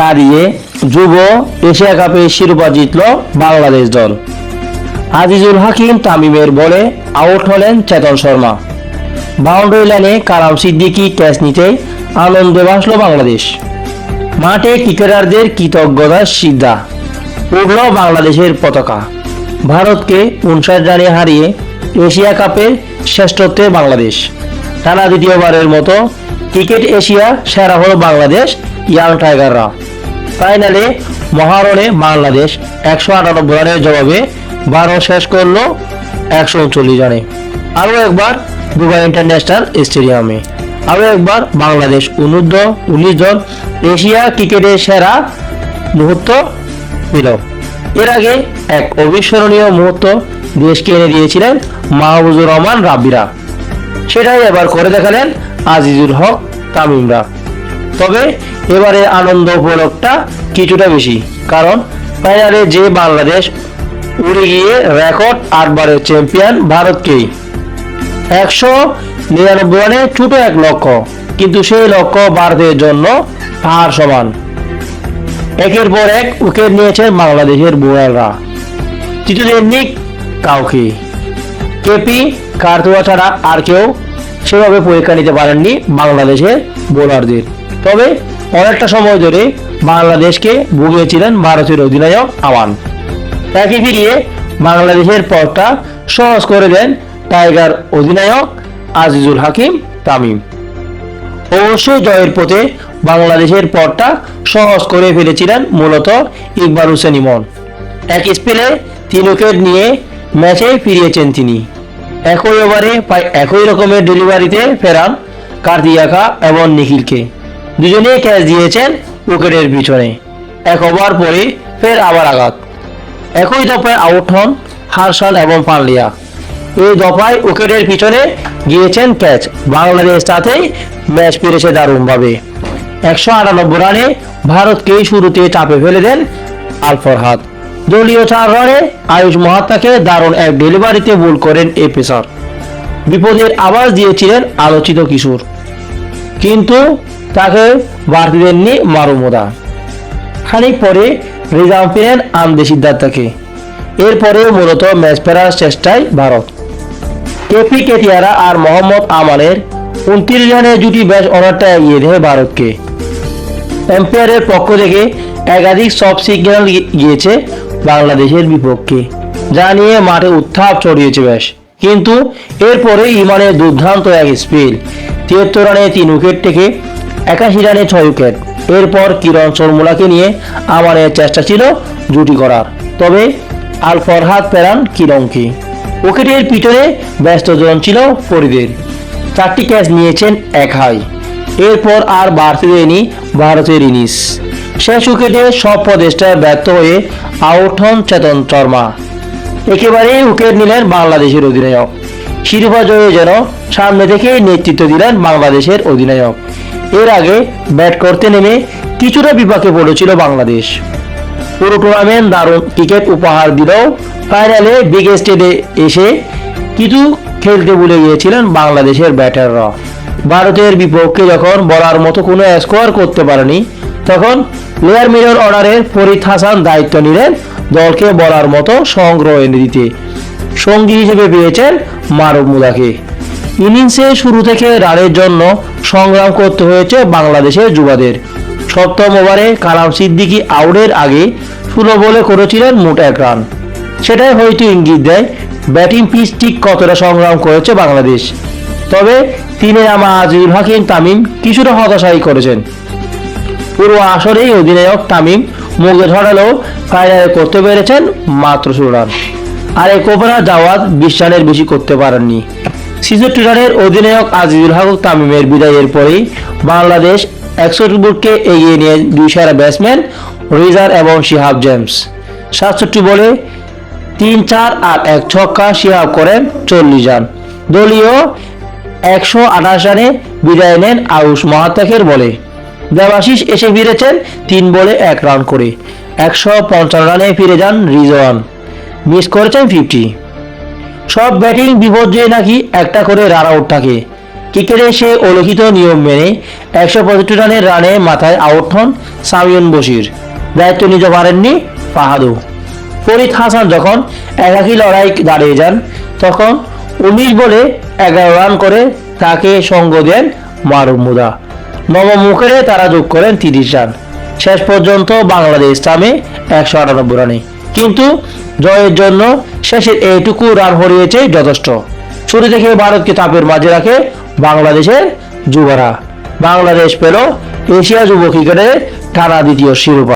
কারিয়ে যুব এশিয়া কাপে শিরোপা জিতল বাংলাদেশ দল। আজিজুল হাকিম তামিমের বলে আউট হলেন চেতন শর্মা। বাউন্ডারি লাইনে কালাম সিদ্দিকি ক্যাচ নিতে আনন্দে ভাসল বাংলাদেশ। মাঠে ক্রিকেটারদের কৃতজ্ঞতার সিদ্ধা। উড়ল বাংলাদেশের পতাকা। ভারতকে উনষাট রানে হারিয়ে এশিয়া কাপের শ্রেষ্ঠত্বে বাংলাদেশ। টানা দ্বিতীয়বারের মতো ক্রিকেট এশিয়া সেরা হল বাংলাদেশ ইয়াং টাইগাররা। ফাইনালে মহারণে বাংলাদেশ একশো আটানব্বই রানের জবাবে বারো শেষ করল একশো উনচল্লিশ রানে আরও একবার দুবাই ইন্টারন্যাশনাল স্টেডিয়ামে আরও একবার বাংলাদেশ অনূর্ধ্ব উনিশ দল এশিয়া ক্রিকেটের সেরা মুহূর্ত পেল। এর আগে এক অবিস্মরণীয় মুহূর্ত দেশকে এনে দিয়েছিলেন মাহবুজুর রহমান রাব্বিরা। সেটাই এবার করে দেখালেন আজিজুল হক, তামিমরা। তবে এবারে আনন্দ উপলক্ষটা কিছুটা বেশি। কারণ ফাইনালে যে বাংলাদেশ উড়ে গিয়ে রেকর্ড আটবারের চ্যাম্পিয়ন ভারতকেই। একশো নিরানব্বই রানে ছোট এক লক্ষ্য, কিন্তু সেই লক্ষ্য ভারতের জন্য পাহাড় সমান। একের পর এক উইকেট নিয়েছেন বাংলাদেশের বোলাররা। চিঠি দেননি কাউকে। কেপি কার্তুয়া ছাড়া আর কেউ সেভাবে পরীক্ষা নিতে পারেননি বাংলাদেশের বোলারদের। তবে অনেকটা সময় ধরে বাংলাদেশকে ভুগিয়েছিলেন ভারতের অধিনায়ক আওয়ান তাকে ফিরিয়ে বাংলাদেশের পথটা সহজ করে দেন টাইগার অধিনায়ক আজিজুল হাকিম তামিম। অবশ্যই জয়ের পথে বাংলাদেশের পথটা সহজ করে ফেলেছিলেন মূলত ইকবাল হোসেন ইমন। এক স্পেলে তিন উইকেট নিয়ে ম্যাচে ফিরিয়েছেন তিনি। একই ওভারে প্রায় একই রকমের ডেলিভারিতে ফেরান কার্তিয়াকা এবং নিখিলকে। দুজনেই ক্যাচ দিয়েছেন উইকেটের পিছনে। এক ওভার পরে ফের আবার আঘাত। একই দফায় আউট হন হারসান এবং পান্ডিয়া। এই দফায় উইকেটের পিছনে গিয়েছেন ক্যাচ। বাংলাদেশ তাতেই ম্যাচ পেরেছে দারুণভাবে। একশো আটানব্বই রানে ভারতকে শুরুতে চাপে ফেলে দেন আলফরহাদ দলীয় চার রানে আয়ুষ মহাত্মাকে দারুণ এক ডেলিভারিতে ভুল করেন এ পেসার বিপদের আওয়াজ দিয়েছিলেন আলোচিত কিশোর। কিন্তু তাকে বাড়তি দেননি মারুমোদা খানিক পরে রিজার্ভ পেলেন আমদে সিদ্ধার্থকে। এরপরে মূলত ম্যাচ ফেরার চেষ্টায় ভারত। কেপি কেটিয়ারা আর মোহাম্মদ আমানের উনত্রিশ রানের জুটি বেশ অনেকটা এগিয়ে দেয় ভারতকে। এম্পায়ারের পক্ষ থেকে একাধিক সব সিগন্যাল গিয়েছে বাংলাদেশের বিপক্ষে, যা নিয়ে মাঠে উত্থাপ ছড়িয়েছে বেশ। কিন্তু এরপরে ইমানের দুর্দান্ত এক স্পিল তিয়াত্তর রানে তিন উইকেট থেকে একাশি রানে ছয় উইকেট। এরপর কিরণ শর্মুলাকে নিয়ে আমানের চেষ্টা ছিল জুটি করার। তবে আল ফরহাদ পেরান কিরণকে। উইকেটের পিছনে ব্যস্ত জন ছিল ফরিদের। চারটি ক্যাচ নিয়েছেন এক হাই। এরপর আর বাড়তে দেয়নি ভারতের ইনিংস। শেষ উইকেটে সব প্রদেশটায় ব্যর্থ হয়ে আউট হন চেতন শর্মা। একেবারেই উইকেট নিলেন বাংলাদেশের অধিনায়ক। শিরোপা জয়ে যেন সামনে থেকে নেতৃত্ব দিলেন বাংলাদেশের অধিনায়ক। এর আগে ব্যাট করতে নেমে কিছুটা বিপাকে পড়েছিল বাংলাদেশ। পুরো টুর্নামেন্ট দারুণ ক্রিকেট উপহার দিলেও ফাইনালে বিগ স্টেডে এসে কিছু খেলতে ভুলে গিয়েছিলেন বাংলাদেশের ব্যাটাররা। ভারতের বিপক্ষে যখন বলার মতো কোনো স্কোয়ার করতে পারেনি, তখন প্লেয়ার মিরর অর্ডারের ফরিদ হাসান দায়িত্ব নিলেন দলকে বলার মতো সংগ্রহ এনে দিতে। সঙ্গী হিসেবে পেয়েছেন মারুফ মুদাকে। ইনিংসে শুরু থেকে রানের জন্য সংগ্রাম করতে হয়েছে বাংলাদেশের যুবাদের। সপ্তম ওভারে কালাম সিদ্দিকি আউটের আগে ষোলো বলে করেছিলেন মোট এক রান। সেটাই হয়তো ইঙ্গিত দেয় ব্যাটিং পিচ ঠিক কতটা সংগ্রাম করেছে বাংলাদেশ। তবে তিনি নামা আজিজুল হাকিম, তামিম কিছুটা হতাশাই করেছেন। পুরো আসরেই অধিনায়ক তামিম মুখে ধরালেও ফাইনালে করতে পেরেছেন মাত্র ষোলো রান। আর এক ওভারার জাওয়াদ বিশ রানের বেশি করতে পারেননি। ছেষট্টি রানের অধিনায়ক আজিজুল হক তামিমের বিদায়ের পরেই বাংলাদেশ একষট্টি এগিয়ে নিয়ে দুই সেরা ব্যাটসম্যান রিজার এবং শিহাব জেমস। সাতষট্টি বলে তিন চার আর এক ছক্কা শিহাব করেন চল্লিশ রান। দলীয় একশো আঠাশ রানে বিদায় নেন আয়ুষ মহাত্মাকের বলে। দেবাশিস এসে ফিরেছেন তিন বলে এক রান করে। একশো পঞ্চান্ন রানে ফিরে যান রিজওয়ান। মিস করেছেন ফিফটি সব ব্যাটিং বিপর্যয়ে নাকি একটা করে রান আউট থাকে। ক্রিকেটে সে অলিখিত নিয়ম মেনে একশো পঁয়ষট্টি রানের রানে মাথায় আউট হন সামিউন বশির। দায়িত্ব নিতে পারেননি ফাহাদু। ফরিদ হাসান যখন একাকী লড়াই দাঁড়িয়ে যান, তখন উনিশ বলে এগারো রান করে তাকে সঙ্গ দেন মারুমুদা নবম মুখেরে তারা যোগ করেন তিরিশ রান। শেষ পর্যন্ত বাংলাদেশ থামে একশো আটানব্বই রানে। কিন্তু জয়ের জন্য শেষের এইটুকু রান হরিয়েছে যথেষ্ট। শুরু থেকে ভারতকে তাপের মাঝে রাখে বাংলাদেশের যুবরা। বাংলাদেশ পেল এশিয়া যুব ক্রিকেটের টানা দ্বিতীয় শিরোপা।